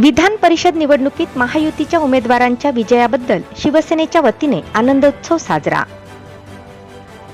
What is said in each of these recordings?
विधान परिषद निवडणुकीत महायुतीच्या उमेदवारांच्या विजयाबद्दल शिवसेनेच्या वतीने आनंदोत्सव साजरा.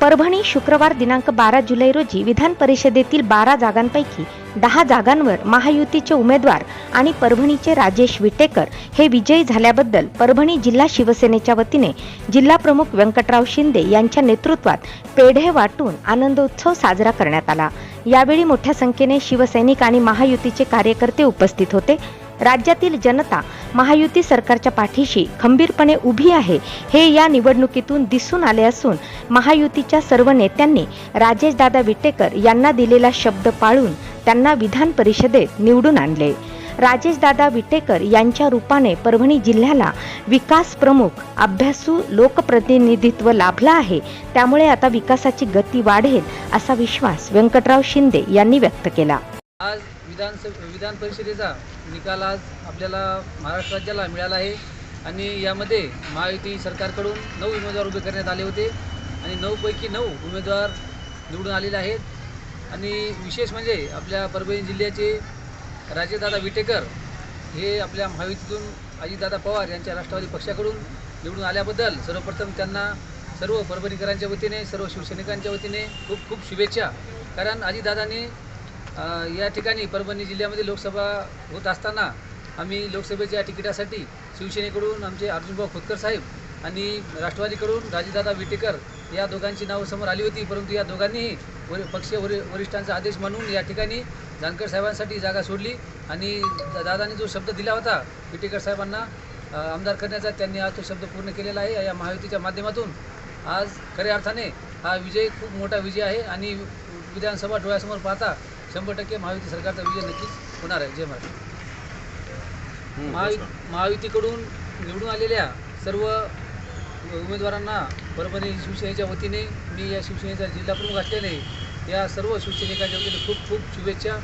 परभणी शुक्रवार दिनांक बारा जुलै रोजी विधान परिषदेतील बारा जागांपैकी दहा जागांवर महायुतीचे उमेदवार आणि परभणीचे राजेश विटेकर हे विजयी झाल्याबद्दल परभणी जिल्हा शिवसेनेच्या वतीने जिल्हा प्रमुख व्यंकटराव शिंदे यांच्या नेतृत्वात पेढे वाटून आनंदोत्सव साजरा करण्यात आला. यावेळी मोठ्या संख्येने शिवसैनिक आणि महायुतीचे कार्यकर्ते उपस्थित होते. राज्यातील जनता महायुती सरकारच्या पाठीशी खंबीरपणे उभी आहे हे या निवडणुकीतून दिसून आले असून महायुतीच्या सर्व नेत्यांनी राजेशदादा विटेकर यांना दिलेला शब्द पाळून त्यांना विधान परिषदेत निवडून आणले. राजेशदादा विटेकर यांच्या रूपाने परभणी जिल्ह्याला विकास प्रमुख अभ्यासू लोकप्रतिनिधित्व लाभला आहे त्यामुळे आता विकासाची गती वाढेल असा विश्वास व्यंकटराव शिंदे यांनी व्यक्त केला. आज विधानसभा विधान परिषदेचा निकाल आज आपल्याला महाराष्ट्र राज्याला मिळाला आहे. आणि यामध्ये महायुती सरकारकडून नऊ उमेदवार उभे करण्यात आले होते आणि नऊपैकी नऊ उमेदवार निवडून आलेले आहेत. आणि विशेष म्हणजे आपल्या परभणी जिल्ह्याचे राजेदादा विटेकर हे आपल्या महायुतीतून अजितदादा पवार यांच्या राष्ट्रवादी पक्षाकडून निवडून आल्याबद्दल सर्वप्रथम त्यांना सर्व परभणीकरांच्या वतीने सर्व शिवसैनिकांच्या वतीने खूप खूप शुभेच्छा. कारण अजितदादांनी या ठिकाणी परभणी जिल्ह्यामध्ये लोकसभा होत असताना आम्ही लोकसभेच्या तिकिटासाठी शिवसेनेकडून आमचे अर्जुनभाऊ खोतकर साहेब आणि राष्ट्रवादीकडून राजेदादा विटेकर या दोघांची नावं समोर आली होती. परंतु या दोघांनीही वर पक्षीय वरि वरिष्ठांचा आदेश म्हणून या ठिकाणी जानकर साहेबांसाठी जागा सोडली आणि दा- दादांनी जो शब्द दिला होता विटेकर साहेबांना आमदार करण्याचा त्यांनी आज तो शब्द पूर्ण केलेला आहे. या महायुतीच्या माध्यमातून आज खऱ्या अर्थाने हा विजय खूप मोठा विजय आहे आणि विधानसभा डोळ्यासमोर पाहता शंभर टक्के महायुती सरकारचा विजय नक्कीच होणार आहे. जय महाराष्ट्र. महायु महायुतीकडून निवडून आलेल्या सर्व उमेदवारांना परभणी शिवसेनेच्या वतीने मी या शिवसेनेचा जिल्हा प्रमुख असल्याने या सर्व शिवसैनिकांच्या वतीने खूप खूप शुभेच्छा.